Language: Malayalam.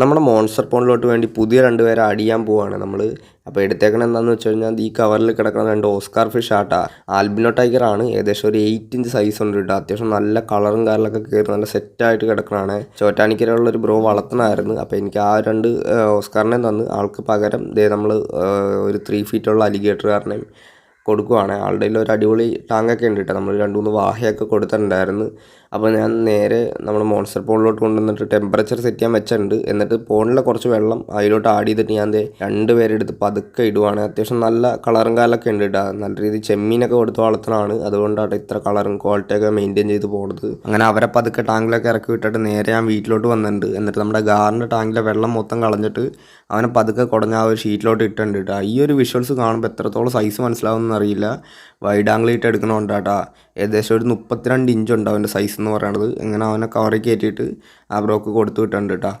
നമ്മുടെ മോൺസ്റ്റർ പോണ്ടിലോട്ട് വേണ്ടി പുതിയ രണ്ടുപേരെ ആഡ് അടിയാൻ പോവാണ് നമ്മൾ അപ്പോൾ എടുത്തേക്കണത് എന്താണെന്ന് വെച്ച് കഴിഞ്ഞാൽ ഈ കവറിൽ കിടക്കുന്ന രണ്ട് ഓസ്കാർ ഫിഷ് ആട്ടാ. ആൽബിനോ ടൈഗർ ആണ്. ഏകദേശം ഒരു എയ്റ്റ് ഇഞ്ച് സൈസ് ഉണ്ട് കേട്ടോ. അത്യാവശ്യം നല്ല കളറും കാര്യങ്ങളൊക്കെ കയറി നല്ല സെറ്റായിട്ട് കിടക്കണതാണ് ചോറ്റാനിക്കരയുള്ള ഒരു ബ്രോ വളർത്തണമായിരുന്നു അപ്പോൾ എനിക്ക് ആ രണ്ട് ഓസ്കാറിനെ തന്ന്. ആൾക്ക് പകരം ദേ നമ്മൾ ഒരു ത്രീ ഫീറ്റുള്ള അലിഗേറ്ററുകാരനെയും കൊടുക്കുവാണ്. ആളുടെ ഒരു അടിപൊളി ടാങ്കൊക്കെ ഉണ്ട് കേട്ടോ. നമ്മൾ രണ്ട് മൂന്ന് വാഹയൊക്കെ കൊടുത്തിട്ടുണ്ടായിരുന്നു. അപ്പോൾ ഞാൻ നേരെ നമ്മൾ മോൺസ്റ്റർ പോണിലോട്ട് കൊണ്ടുവന്നിട്ട് ടെമ്പറേച്ചർ സെറ്റ് ചെയ്യാൻ വെച്ചിട്ടുണ്ട്. എന്നിട്ട് പോണിലെ കുറച്ച് വെള്ളം അതിലോട്ട് ആഡ് ചെയ്തിട്ട് ഞാൻ രണ്ട് പേരെടുത്ത് പതുക്കെ ഇടുവാണ്. അത്യാവശ്യം നല്ല കളറും കാലൊക്കെ ഉണ്ട് കേട്ടോ. നല്ല രീതിയിൽ ചെമ്മീനൊക്കെ കൊടുത്ത് വളർത്തണമാണ് അതുകൊണ്ടാണ് ഇത്ര കളറും ക്വാളിറ്റിയൊക്കെ മെയിന്റെയിൻ ചെയ്ത് പോകുന്നത് അങ്ങനെ അവരെ പതുക്കെ ടാങ്കിലൊക്കെ ഇറക്കി വിട്ടിട്ട് നേരെ ഞാൻ വീട്ടിലോട്ട് വന്നിട്ടുണ്ട്. എന്നിട്ട് നമ്മുടെ ഗാറിന്റെ ടാങ്കിലെ വെള്ളം മൊത്തം കളഞ്ഞിട്ട് അവനെ പതുക്കെ കുടഞ്ഞ ആ ഒരു ഷീറ്റിലോട്ട് ഇട്ടുണ്ട് കേട്ടോ. ഈ ഒരു വിഷ്വൽസ് കാണുമ്പോൾ എത്രത്തോളം സൈസ് മനസ്സിലാവുമെന്ന് അറിയില്ല. വൈഡ് ആംഗിൾ ഇട്ട് എടുക്കണോണ്ട് കേട്ടോ ഏകദേശം ഒരു മുപ്പത്തിരണ്ട് ഇഞ്ച് ഉണ്ട് അവന്റെ സൈസ് എന്ന് പറയണത്. ഇങ്ങനെ അവനെ കവറിൽ കയറ്റിയിട്ട് ആ ബ്രോക്ക് കൊടുത്തു വിട്ടുണ്ട് കേട്ടോ